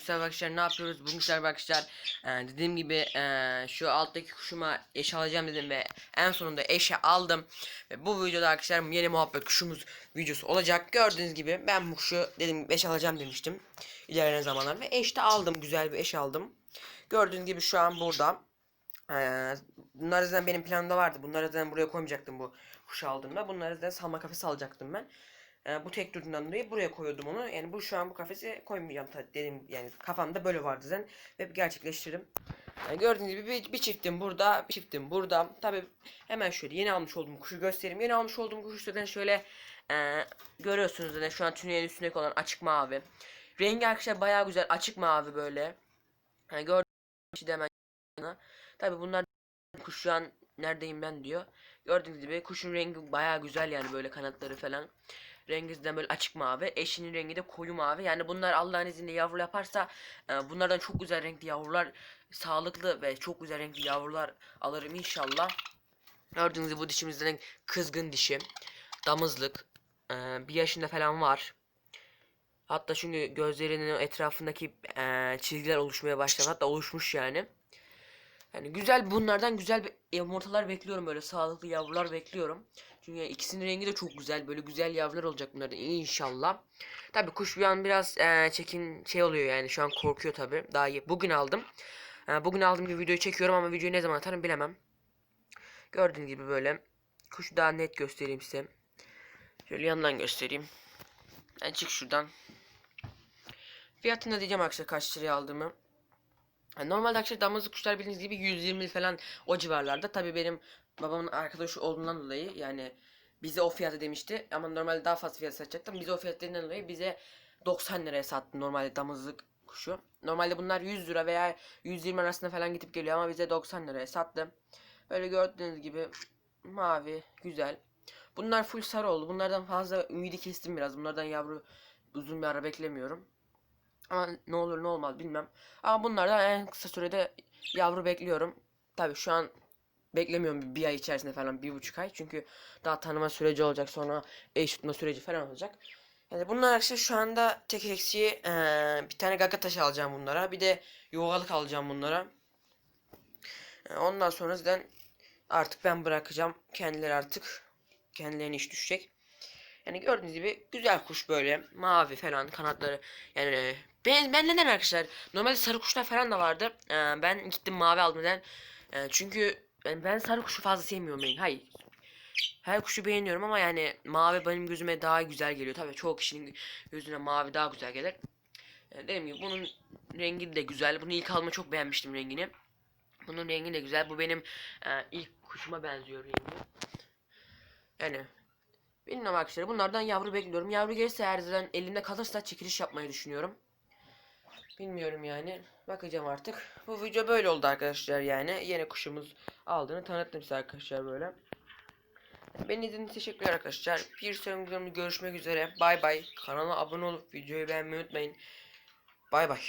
sefer arkadaşlar ne yapıyoruz? Bugün sefer arkadaşlar e, dediğim gibi e, şu alttaki kuşuma eş alacağım dedim ve en sonunda eşe aldım. Ve bu videoda arkadaşlar yeni muhabbet kuşumuz videosu olacak. Gördüğünüz gibi ben bu kuşu dedim eş alacağım demiştim. ilerleyen zamanlar ve eş de aldım. Güzel bir eş aldım. Gördüğünüz gibi şu an burada. Ee, bunlar zaten benim planımda vardı. Bunları zaten buraya koymayacaktım bu kuşu aldığımda. Bunları zaten salma kafesi alacaktım ben. Ee, bu tek türünden dolayı buraya koyuyordum onu. Yani bu şu an bu kafesi koymayacağım dedim yani kafamda böyle vardı zaten ve gerçekleştirdim. Yani gördüğünüz gibi bir, bir çiftim burada, bir çiftim burada. Tabi hemen şöyle yeni almış olduğum kuşu göstereyim. Yeni almış olduğum kuşu zaten şöyle e, görüyorsunuz zaten şu an tüneyin üstündeki olan açık mavi. Rengi arkadaşlar bayağı güzel açık mavi böyle. Yani gördüğünüz gibi hemen Tabi bunlar kuş şu an neredeyim ben diyor. Gördüğünüz gibi kuşun rengi bayağı güzel yani böyle kanatları falan. Rengi zaten böyle açık mavi. Eşinin rengi de koyu mavi. Yani bunlar Allah'ın izniyle yavru yaparsa e, bunlardan çok güzel renkli yavrular, sağlıklı ve çok güzel renkli yavrular alırım inşallah. Gördüğünüz gibi bu dişimizden kızgın dişi. Damızlık. E, bir yaşında falan var. Hatta çünkü gözlerinin etrafındaki e, çizgiler oluşmaya başladı. Hatta oluşmuş yani. Yani güzel bunlardan güzel bir yumurtalar bekliyorum böyle sağlıklı yavrular bekliyorum. Çünkü ikisinin rengi de çok güzel. Böyle güzel yavrular olacak bunlardan inşallah. Tabi kuş bir an biraz e, çekin şey oluyor yani şu an korkuyor tabi. Daha iyi. Bugün aldım. E, bugün aldığım gibi videoyu çekiyorum ama videoyu ne zaman atarım bilemem. Gördüğünüz gibi böyle. Kuşu daha net göstereyim size. Şöyle yandan göstereyim. Yani çık şuradan. Fiyatını da diyeceğim arkadaşlar kaç liraya aldığımı. Yani normalde arkadaşlar damızlık kuşlar bildiğiniz gibi 120 falan o civarlarda. Tabii benim babamın arkadaşı olduğundan dolayı yani bize o fiyatı demişti ama normalde daha fazla fiyat satacaktım. Bize o fiyatlarından dolayı bize 90 liraya sattı normalde damızlık kuşu. Normalde bunlar 100 lira veya 120 arasında falan gidip geliyor ama bize 90 liraya sattı. Böyle gördüğünüz gibi mavi, güzel. Bunlar full sarı oldu. Bunlardan fazla ümidi kestim biraz. Bunlardan yavru uzun bir ara beklemiyorum. Ama ne olur ne olmaz bilmem. Ama bunlardan en kısa sürede yavru bekliyorum. Tabi şu an beklemiyorum bir, ay içerisinde falan bir buçuk ay. Çünkü daha tanıma süreci olacak sonra eş tutma süreci falan olacak. Yani bunlar arkadaşlar şu anda tek eksiği eee, bir tane gaga taşı alacağım bunlara. Bir de yuvalık alacağım bunlara. E, ondan sonra zaten artık ben bırakacağım. Kendileri artık kendilerine iş düşecek. Yani gördüğünüz gibi güzel kuş böyle mavi falan kanatları. Yani ben, ben neden arkadaşlar normalde sarı kuşlar falan da vardı. Ee, ben gittim mavi aldım neden? Ee, çünkü ben, ben sarı kuşu fazla sevmiyorum ben. Hayır. Her kuşu beğeniyorum ama yani mavi benim gözüme daha güzel geliyor. Tabii çoğu kişinin gözüne mavi daha güzel gelir. Ee, dediğim gibi bunun rengi de güzel. Bunu ilk alma çok beğenmiştim rengini. Bunun rengi de güzel. Bu benim e, ilk kuşuma benziyor rengi. Yani Bilmiyorum arkadaşlar bunlardan yavru bekliyorum. Yavru gelirse eğer zaten elimde kalırsa çekiliş yapmayı düşünüyorum. Bilmiyorum yani. Bakacağım artık. Bu video böyle oldu arkadaşlar yani. Yeni kuşumuz aldığını tanıttım size arkadaşlar böyle. Beni izlediğiniz için teşekkürler arkadaşlar. Bir sonraki videomda görüşmek üzere. Bay bay. Kanala abone olup videoyu beğenmeyi unutmayın. Bay bay.